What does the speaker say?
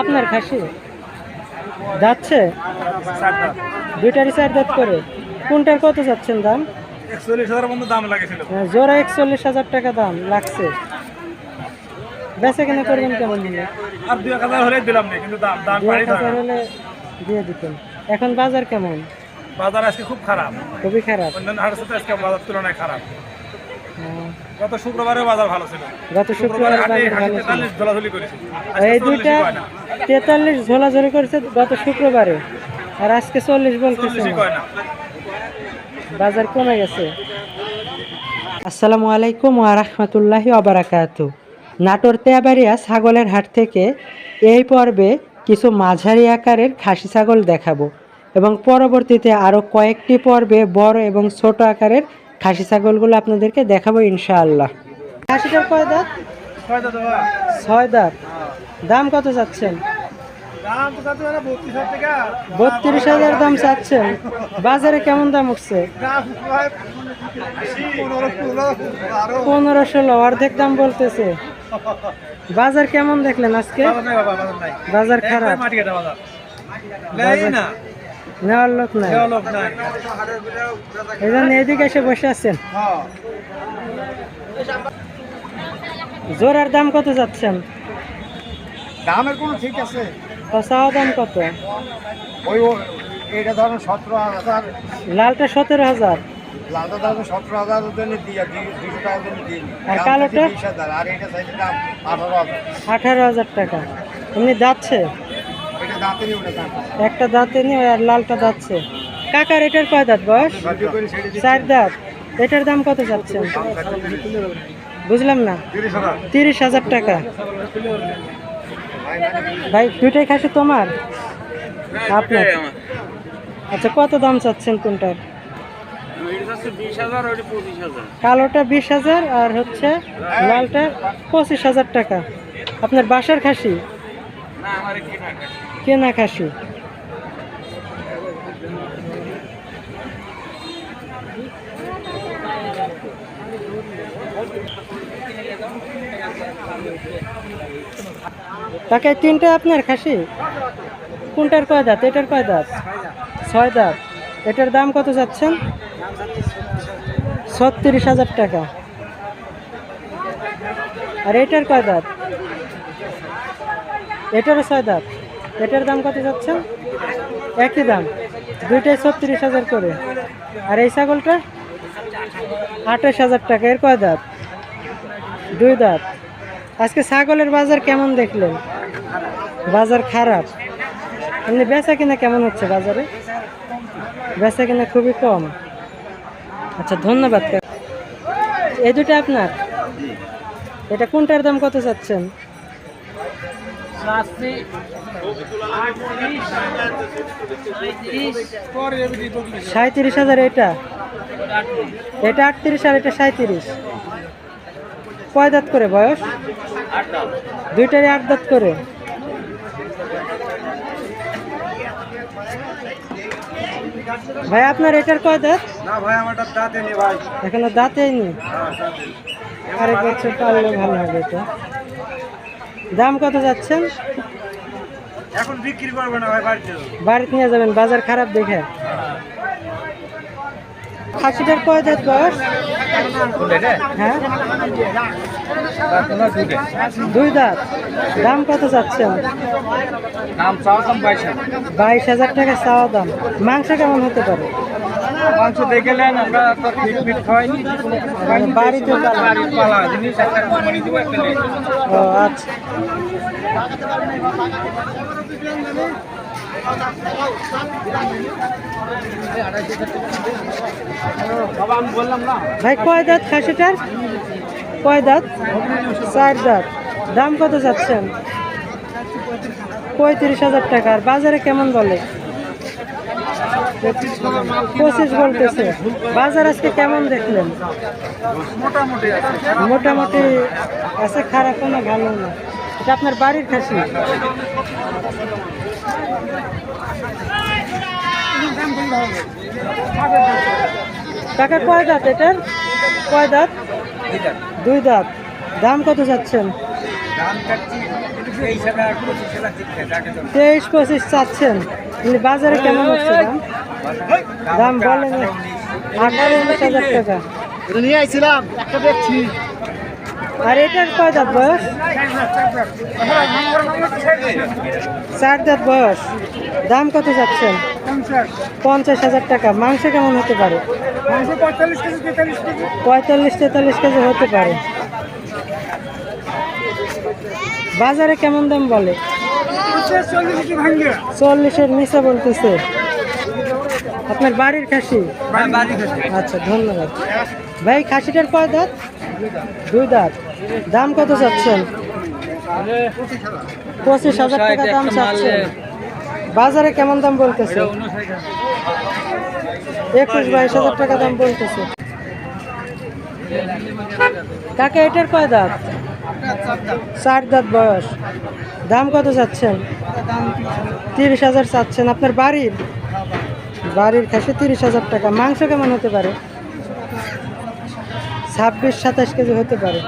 আপনার খাসি? যাচ্ছে? দুইটারই চার দাঁত করে। কোনটার কত যাচ্ছেন দাম? হ্যাঁ, জোড়া একচল্লিশ হাজার টাকা দাম লাগছে। বেচা কিনা করবেন কেমন হলে আর দুই হাজার হলে দিলাম না কিন্তু দাম হলে দিয়ে দিতেন। এখন বাজার কেমন? বাজার আজকে খুব খারাপ। খুবই খারাপ। অন্যান্য হাটের সাথে আজকে বাজার তুলনায় খারাপ। গত শুক্রবারে বাজার ভালো ছিল। গত শুক্রবারে দলাদলি করেছি। এই দুইটা তেতাল্লিশ ঝোলাঝোলি করেছে গত শুক্রবারে। আর আজকে চল্লিশ বলতেছে। বাজার কমে গেছে। আসসালামু আলাইকুম ওয়া রাহমাতুল্লাহি ওয়া বারাকাতু নাটোর তেয়াবাড়িয়া ছাগলের হাট থেকে এই পর্বে কিছু মাঝারি আকারের খাসি ছাগল দেখাবো এবং পরবর্তীতে আরও কয়েকটি পর্বে বড় এবং ছোট আকারের খাসি ছাগলগুলো আপনাদেরকে দেখাবো ইনশাআল্লাহ। খাসিটার কয় দাঁত? ছয় দাঁত। দাম কত চাচ্ছেন? বত্রিশ হাজার দাম চাচ্ছেন। বাজারে কেমন দাম উঠছে? পনেরো ষোলো অর্ধেক দাম বলতেছে। বাজার কেমন দেখলেন আজকে? বাজার খারাপ। নেওয়ার লোক নাই। এই জন্য এদিকে এসে বসে আছেন। হ্যাঁ। জোড়ার দাম কত যাচ্ছেন? দামের কোনো ঠিক আছে। চাওয়া দাম কত? ওই এইটা ধরুন সতেরো হাজার। লালটা সতেরো হাজার। লালটা ধরুন সতেরো হাজার জন্য দিয়ে দুশো টাকার জন্য দিন আর কালোটা? আর এটা সাইজের দাম আঠারো হাজার। আঠারো হাজার টাকা। এমনি যাচ্ছে? একটা দাঁতে। নিয়ে আর লালটা যাচ্ছে। কাকার এটার কয় দাঁত বয়স? দিচ্ছি। চার দাঁত। এটার দাম কত যাচ্ছেন বুঝলাম না। তিরিশ হাজার। তিরিশ হাজার টাকা। ভাই দুইটাই খাসি তোমার? আপনার? আচ্ছা কত দাম চাচ্ছেন কোনটার? কালোটা বিশ হাজার আর হচ্ছে লালটা পঁচিশ হাজার টাকা। আপনার বাসার খাসি। কেনা খাসি তাকে তিনটা আপনার খাসি? কোনটার কয় দাঁত? এটার কয় দাঁত? ছয় দাঁত। এটার দাম কত যাচ্ছেন ছত্রিশ হাজার টাকা। আর এটার কয় দাঁত? এটারও ছয় দাঁত। এটার দাম কত যাচ্ছেন একই দাম। দুইটাই ছত্রিশ হাজার করে। আর এই ছাগলটা? আঠাশ হাজার টাকা। এর কয় দাঁত? দুই দাঁত। আজকে ছাগলের বাজার কেমন দেখলেন? বাজার খারাপ। এমনি বেচা কিনা কেমন হচ্ছে বাজারে? বেচা কিনা খুবই কম। আচ্ছা ধন্যবাদ। এই দুটো আপনার? এটা কোনটার দাম কত চাচ্ছেন? সাঁত্রিশ হাজার এটা। এটা আটত্রিশ আর এটা সাঁত্রিশ কয় দাঁত করে বয়স? দুইটারই আট দাঁত করে। ভাই আপনার এটার কয় দাঁত? না ভাই আমারটা দাঁতে নেই ভাই। এখনও দাঁতেই নি আরেক বছর পারলে ভালো হবে তো দাম কত যাচ্ছেন এখন বিক্রি করবে না ভাই বাড়িতে? বাড়িতে নিয়ে যাবেন বাজার খারাপ দেখে। খাসিটার কয় দাঁত বয়স? হ্যাঁ? দুই দাঁত দাম কত দাম বাইশ বাইশ হাজার টাকা চাওয়া দাম। মাংস কেমন হতে পারে? মাংস দেখে নেন আমরা তো ফিট মানে বাড়িতে পালা। বাড়ির পালা জিনিস একটা কোম্পানি দিব একটা ও আচ্ছা। ভাই কয় দাঁত খাসিটার কয় দাঁত? চার দাঁত। দাম কত যাচ্ছেন পঁয়ত্রিশ হাজার টাকার বাজারে কেমন বলে? পঁচিশ বলতেছে। বাজার আজকে কেমন দেখলেন? মোটামুটি আছে। খারাপ কোনো ভালো না। এটা আপনার বাড়ির খাসি? টাকা কয় দাঁত এটার? কয় দাঁত? দুই দাঁত। দাম কত যাচ্ছেন তেইশ পঁচিশ চাচ্ছেন। বাজারে কেমন হচ্ছে দাম? দাম বলেন। আঠারো উনিশ হাজার টাকা। এটা নিয়ে আইছিলাম একটা দেখছি। আর এটার কয় দাঁত বয়স? চার দাঁত বয়স। দাম কত যাচ্ছেন পঞ্চাশ হাজার টাকা। মাংস কেমন হতে পারে? পঁয়তাল্লিশ তেতাল্লিশ কেজি। হতে পারে। বাজারে কেমন দাম বলে? চল্লিশের নিচে বলতেছে। আপনার বাড়ির খাসি? আচ্ছা ধন্যবাদ। ভাই খাসিটার কয় দাঁত? দুই দাঁত। দাম কত চাচ্ছেন? পঁচিশ হাজার টাকা দাম চাচ্ছেন। বাজারে কেমন দাম বলতেছে? একুশ বাইশ হাজার টাকা দাম বলতেছে। কাকে এটার কয় দাঁত? চার দাঁত বয়স। দাম কত চাচ্ছেন? তিরিশ হাজার চাচ্ছেন। আপনার বাড়ির? বাড়ির খাসি তিরিশ হাজার টাকা। মাংস কেমন হতে পারে? ছাব্বিশ সাতাশ কেজি হতে পারে।